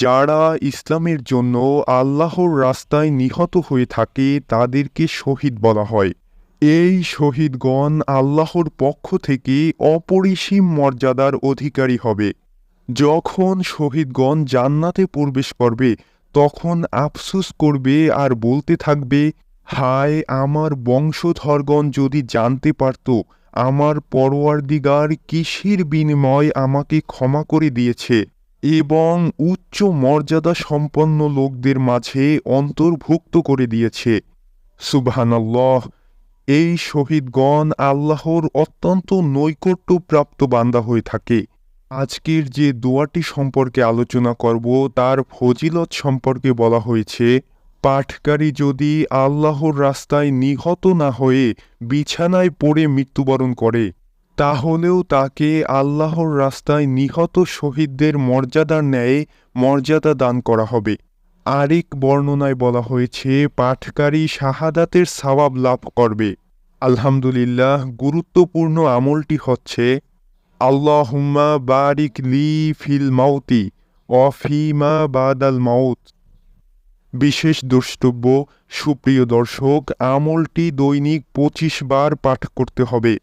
যারা ইসলামের জন্য আল্লাহর রাস্তায় নিহত হয়ে থাকে, তাদেরকে শহীদ বলা হয়। এই শহীদগণ আল্লাহর পক্ষ থেকে অপরিসীম মর্যাদার অধিকারী হবে। যখন শহীদগণ জান্নাতে প্রবেশ করবে, তখন আফসুস করবে আর বলতে থাকবে, হায়, আমার বংশধরগণ যদি জানতে পারত, আমার পরোয়ারদিগার কিসের বিনিময় আমাকে ক্ষমা করে দিয়েছে? এবং উচ্চ মর্যাদা সম্পন্ন লোকদের মাঝে অন্তর্ভুক্ত করে দিয়েছে। সুবহানাল্লাহ, এই শহীদগণ আল্লাহর অত্যন্ত নৈকট্যপ্রাপ্ত বান্দা হয়ে থাকে। আজকের যে দোয়াটি সম্পর্কে আলোচনা করব, তার ফজিলত সম্পর্কে বলা হয়েছে, পাঠকারী যদি আল্লাহর রাস্তায় নিহত না হয়ে বিছানায় পড়ে মৃত্যুবরণ করে তাহলেও তাকে আল্লাহর রাস্তায় নিহত শহীদদের মর্যাদার ন্যায় মর্যাদা দান করা হবে। আরেক বর্ণনায় বলা হয়েছে, পাঠকারী শাহাদাতের সওয়াব লাভ করবে। আলহামদুলিল্লাহ, গুরুত্বপূর্ণ আমলটি হচ্ছে, আল্লাহুম্মা বারিক লি ফিল মাউতি অফিমা বাদাল মাউত। বিশেষ দ্রষ্টব্য, সুপ্রিয় দর্শক, আমলটি দৈনিক পঁচিশ বার পাঠ করতে হবে।